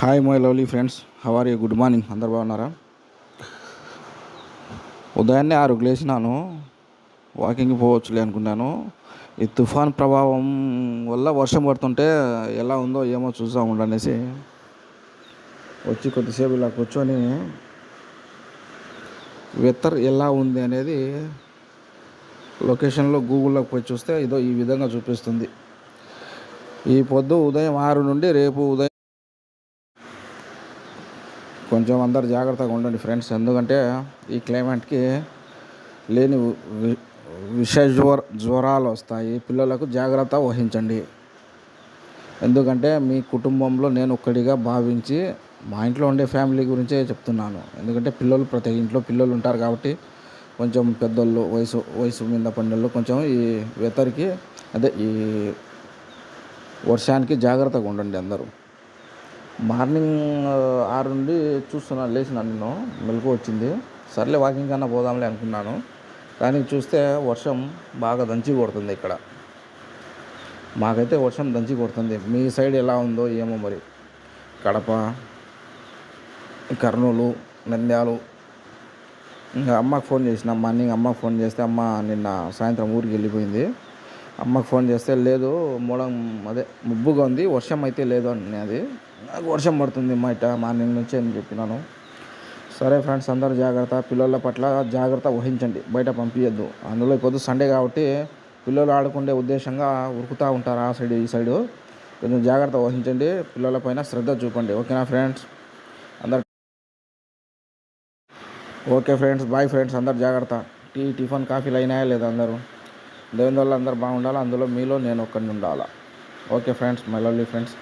Hi my lovely friends how are you good morning అందరు బాగున్నారా? ఉదయాన్నే ఆరుకు లేచినాను. వాకింగ్కి పోవచ్చులే అనుకున్నాను. ఈ తుఫాన్ ప్రభావం వల్ల వర్షం పడుతుంటే ఎలా ఉందో ఏమో చూద్దాం ఉండనేసి వచ్చి కొద్దిసేపు ఇలా కూర్చొని వెత్తర్ ఎలా ఉంది అనేది లొకేషన్లో గూగుల్లోకి పోయి చూస్తే ఇదో ఈ విధంగా చూపిస్తుంది. ఈ పొద్దు ఉదయం ఆరు నుండి రేపు ఉదయం కొంచెం అందరు జాగ్రత్తగా ఉండండి ఫ్రెండ్స్. ఎందుకంటే ఈ క్లైమేట్కి లేని వి- విష జ్వర జ్వరాలు వస్తాయి. పిల్లలకు జాగ్రత్త వహించండి. ఎందుకంటే మీ కుటుంబంలో నేను ఒక్కడిగా భావించి మా ఇంట్లో ఉండే ఫ్యామిలీ గురించే చెప్తున్నాను. ఎందుకంటే పిల్లలు ప్రతి ఇంట్లో పిల్లలు ఉంటారు కాబట్టి కొంచెం పెద్దోళ్ళు వయసు వయసు మీద పండుగలు కొంచెం ఈ వెతరికి అదే ఈ వర్షానికి జాగ్రత్తగా ఉండండి అందరూ. మార్నింగ్ ఆరు నుండి చూస్తున్నా లేచిన నిన్ను. మెలకు వచ్చింది. సర్లే వాకింగ్ కన్నా పోదాంలే అనుకున్నాను. కానీ చూస్తే వర్షం బాగా దంచి కొడుతుంది ఇక్కడ. మాకైతే వర్షం దంచి కొడుతుంది. మీ సైడ్ ఎలా ఉందో ఏమో మరి. కడప కర్నూలు నంద్యాలు. ఇంకా అమ్మకు ఫోన్ చేసిన మార్నింగ్ అమ్మకి ఫోన్ చేస్తే అమ్మ నిన్న సాయంత్రం ఊరికి వెళ్ళిపోయింది. అమ్మకు ఫోన్ చేస్తే లేదు మూడం అదే ముబ్బుగా ఉంది వర్షం అయితే లేదు అని అది నాకు వర్షం పడుతుంది మా ఇట మార్నింగ్ నుంచి అని చెప్పినాను. సరే ఫ్రెండ్స్ అందరూ జాగ్రత్త. పిల్లల పట్ల జాగ్రత్త వహించండి. బయట పంపించద్దు అందులో ఇప్పుడు సండే కాబట్టి పిల్లలు ఆడుకునే ఉద్దేశంగా ఉరుకుతూ ఉంటారు ఆ సైడ్ ఈ సైడు. కొంచెం జాగ్రత్త వహించండి. పిల్లలపైన శ్రద్ధ చూపండి. ఓకేనా ఫ్రెండ్స్? అందరు ఓకే ఫ్రెండ్స్ బాయ్ ఫ్రెండ్స్ అందరు జాగ్రత్త. టీ టిఫిన్ కాఫీలు అయినాయా లేదా అందరూ? దేవుని వల్ల అందరు బాగుండాలి? అందులో మీలో నేను ఒక్కడిని ఉండాలా? Okay friends my lovely friends.